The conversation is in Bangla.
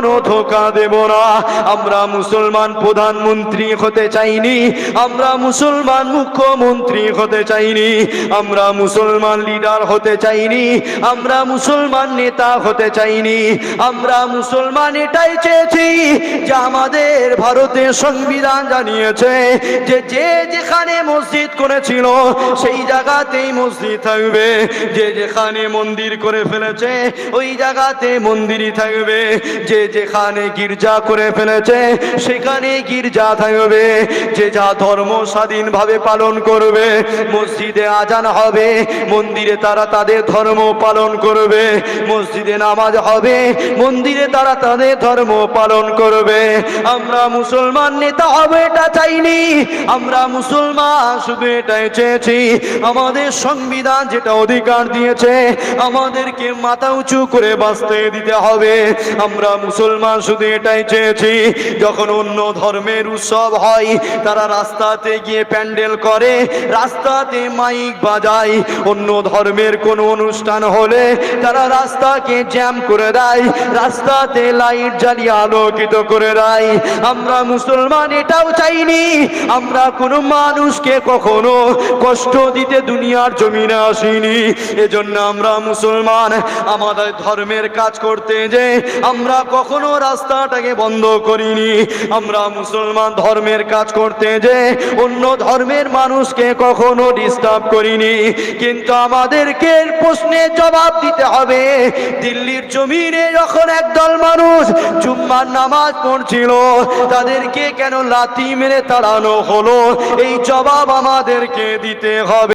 কখনো ধোকা দেব না। আমরা মুসলমান প্রধানমন্ত্রী হতে চাইনি। আমরা মুসলমান মুখ্যমন্ত্রী হতে চাইনি। আমরা মুসলমান লিডার হতে চাইনি। আমরা মুসলমান নেতা হতে চাইনি। আমরা মুসলমান এটাই চেয়েছি যে আমাদের ভারতের সংবিধান জানিয়েছে যে যে যেখানে মসজিদ করেছিল, সেই জায়গাতেই মসজিদ থাকবে। যে যেখানে মন্দির করে ফেলেছে, ওই জায়গাতে মন্দিরই থাকবে। যে যেখানে গির্জা করে ফেলেছে, সেখানে গির্জা থাকবে যে যা ধর্ম স্বাধীনভাবে পালন করবে, মসজিদে আজান হবে, মন্দিরে তারা তাদের ধর্ম পালন করবে, মসজিদে নামাজ হবে, মন্দিরে তারা তাদের ধর্ম পালন করবে। আমরা মুসলমান নেতা হবে, এটা চাইনি। আমরা মুসলমান শুধু এটাই চেয়েছি, আমাদের সংবিধান যেটা অধিকার দিয়েছে, আমাদেরকে মাথা উঁচু করে বাঁচতে দিতে হবে। আমরা মুসলমান শুধু এটাই চেয়েছি, যখন অন্য ধর্মের উৎসব হয়, তারা রাস্তাতে গিয়ে প্যান্ডেল করে, রাস্তাতে মাইক বাজায়। অন্য ধর্মের কোনো অনুষ্ঠান হলে তারা রাস্তাকে জ্যাম করে দেয়, রাস্তাতে লাইট জ্বালিয়ে আলোকিত করে দেয়। আমরা মুসলমান এটাও চাইনি, আমরা কোনো মানুষকে কখনো কষ্ট দিতে দুনিয়ার জমিনে আসিনি। এজন্য আমরা মুসলমান, আমাদের ধর্মের কাজ করতে যে আমরা কখনো রাস্তাটাকে বন্ধ করিনি। আমরা মুসলমান ধর্মের কাজ করতে যে অন্য ধর্মের মানুষকে কখনো ডিস্টার্ব করিনি। কিন্তু আমাদেরকে প্রশ্নের জবাব দিতে হবে। দিল্লির জমিনে যখন একদল মানুষ জুম্মার নামাজ পড়ছিল, তাদেরকে কেন লাথি মেরে তাড়ানো হলো? এই জবাব আমাদেরকে দিতে হবে।